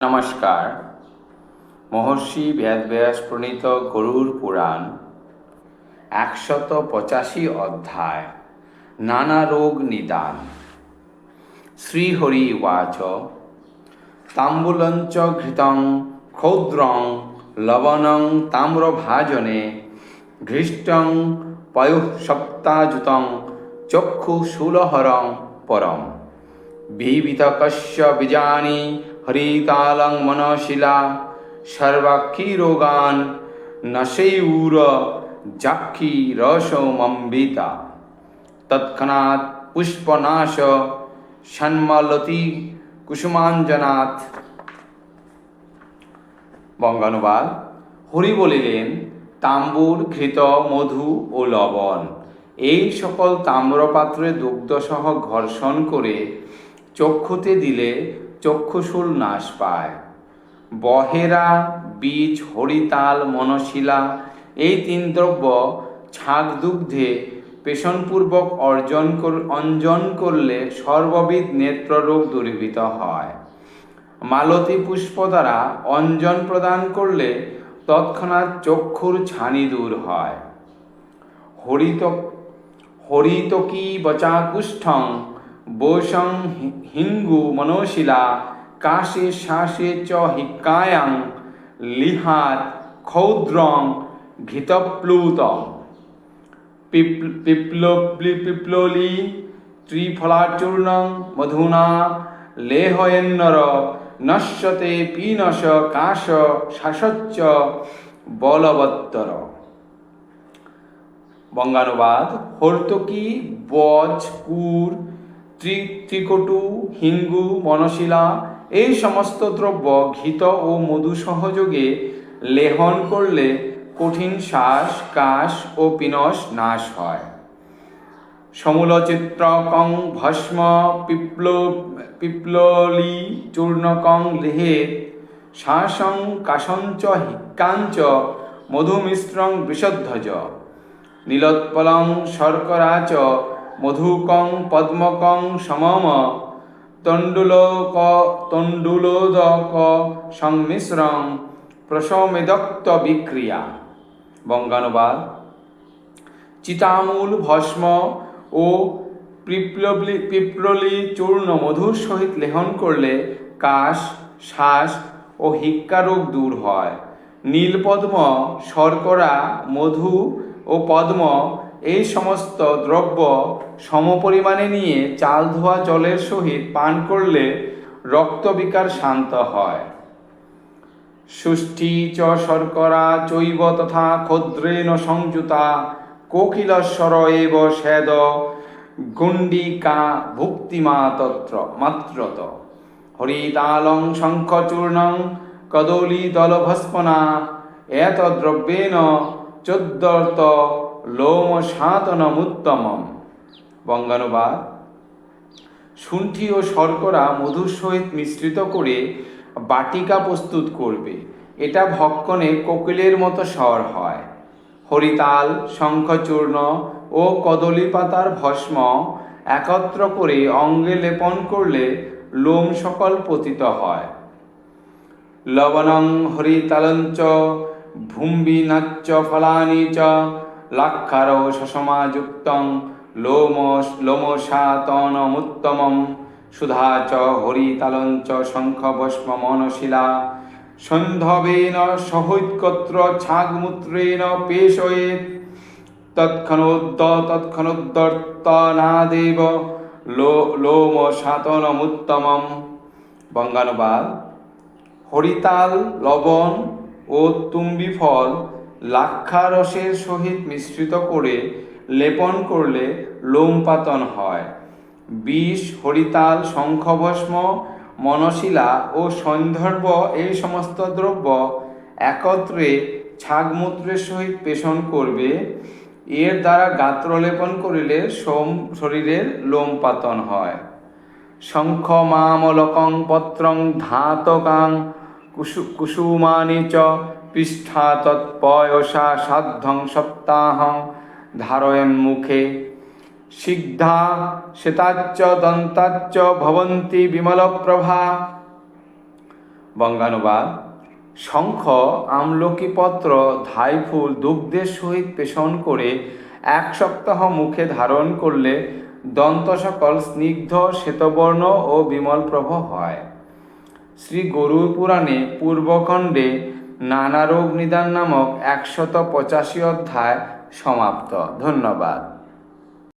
নমস্কার। মহর্ষি ব্যাসব্যাস প্রণীত গরুর পুরাণ একশত পঁচাশি অধ্যায়, নানা রোগ নিদান। শ্রীহরি উবাচ, তাম্বুলঞ্চ ঘৃতং ক্ষৌদ্রং লবণং তাম্রভাজনে, ঘৃষ্টং পয়ুঃ সপ্তাযুতং চক্ষুশূলহরং পরম। বিবিতকস্য বীজানি হরিতালং মনশিলা সর্বাক্ষী রোগান নশৈউর জাক্ষী রসমম্বিতা তৎক্ষণাৎ পুষ্পনাশ সন্মালতি কুসুমাঞ্জনাথ। বঙ্গানুবাদ, হরি বলিলেন, তাম্বুর ঘৃত, মধু ও লবণ, এই সকল তাম্রপাত্রে দুগ্ধসহ ঘর্ষণ করে চক্ষুতে দিলে চক্ষুশূল নাশ পায়। বহেরা, বীজ, হরিতাল, মনশিলা, এই তিন দ্রব্য ছাগ দুগ্ধে পেষণপূর্বক অর্জন অঞ্জন করলে সর্ববিধ নেত্ররোগ দূরীভূত হয়। মালতী পুষ্প দ্বারা অঞ্জন প্রদান করলে তৎক্ষণাৎ চক্ষুর ছানি দূর হয়। হরিত, হরিতকী বচাকুষ্ঠং হি- হিঙ্গু মনোশিলা কাশে শ্বাসে চ হিক্কায়াং লিহাত ক্ষৌদ্রং ঘৃতপ্লুতম পিপ্ল- পিপ্লি পিপ্ললি ত্রিফলাচূর্ণং মধুনা লেহয়েন্নর নশ্যতে পীনশ কাশ শাসচ্চ বলবত্তর বঙ্গানুবাদ, হর্তকী, বজ, কুর ত্রি, ত্রিকটু, হিঙ্গু, মনশিলা, এই সমস্ত দ্রব্য ঘিত ও মধু সহযোগে লেহন করলে কঠিন শ্বাস, কাশ ও পিনস নাশ হয়। সমূলচিত্রকং ভস্ম পিপ্ল, পিপ্ললি চূর্ণকং লেহে শ্বাসং কাশঞ্চ হিক্কাঞ্চ মধুমিশ্রং বৃষধ্বজ নীলোৎপলং শর্করা চ মধুকং পদ্মকং সমম তণ্ডুলোক তণ্ডুলোদক সংমিশ্রং প্রশমিদক্ত বিক্রিয়া। বঙ্গানুবাদ। চিতামূল ভস্ম ও পিপ্লবলি পিপ্রলি চূর্ণ মধুর সহিত লেহন করলে কাশ, শ্বাস ও হিক্কা রোগ দূর হয়। নীলপদ্ম, শর্করা, মধু ও পদ্ম এই সমস্ত দ্রব্য সমপরিমাণে নিয়ে চাল ধোয়া জলের সহিত পান করলে রক্তবিকার শান্ত হয়। ষষ্ঠী চ শর্করা চৈব তথা ক্ষদ্রেণ সংযুতা কোকিলস্বর এব সেদ গুণ্ডিকা ভুক্তিমা তত্র মাত্রত। হরিতালং শঙ্খচূর্ণং কদলী দলভস্মনা এত দ্রব্যেন চোদ্দর্ত লোম সাতনমুত্তমম বঙ্গানুবাদ। শুণ্ঠি ও শর্করা মধুর সহিত মিশ্রিত করে বাটিকা প্রস্তুত করবে। এটা ভক্ষণে কোকিলের মতো স্বর হয়। হরিতাল, শঙ্খচূর্ণ ও কদলী পাতার ভস্ম একত্র করে অঙ্গে লেপন করলে লোম সকল পতিত হয়। লবণং হরিতালঞ্চ, ভুম্বিনাচ্চ ফলানি চ লাক্ষার সসমাযুক্তং লোম লোমসাতনমুত্তমম সুধা চ হরিতালঞ্চ শঙ্খ ভস্ম মনশিলা সন্ধবেন সহৈৎকত্র ছাগমূত্রেণ পেশয়েত তৎক্ষণোদ্দ, তৎক্ষণোদ্দর্তনাদেব লো লোম সাতনমুত্তমম বঙ্গানুবাদ, হরিতাল, লবণ ও তুম্বি ফল লাক্ষারসের সহিত মিশ্রিত করে লেপন করলে লোমপাতন হয়। বিষ, হরিতাল, শঙ্খভস্ম, মনশিলা ও সন্ধর্ব এই সমস্ত দ্রব্য একত্রে ছাগমূত্রের সহিত পেষণ করবে। এর দ্বারা গাত্র লেপন করিলে সোম শরীরের লোমপাতন হয়। শঙ্খ মামলকং পত্রং, ধাতকাং, কুসু, কুসুমানি চ পৃষ্ঠা তৎপয়সা সাধ্যং সপ্তাহং ধারয়ন মুখে। সিদ্ধা শ্বেতাচ্চ দন্তাচ্চ ভবন্তি বিমলপ্রভা। বঙ্গানুবাদ, শঙ্খ আমলকি পত্র ধাইফুল দুগ্ধের সহিত পেষণ করে এক সপ্তাহ মুখে ধারণ করলে দন্ত সকল স্নিগ্ধ শ্বেতবর্ণ ও বিমলপ্রভ হয়। শ্রী গরুর পুরাণে পূর্বখণ্ডে নানা রোগ নিদান নামক একশত পঁচাশি অধ্যায় সমাপ্ত। ধন্যবাদ।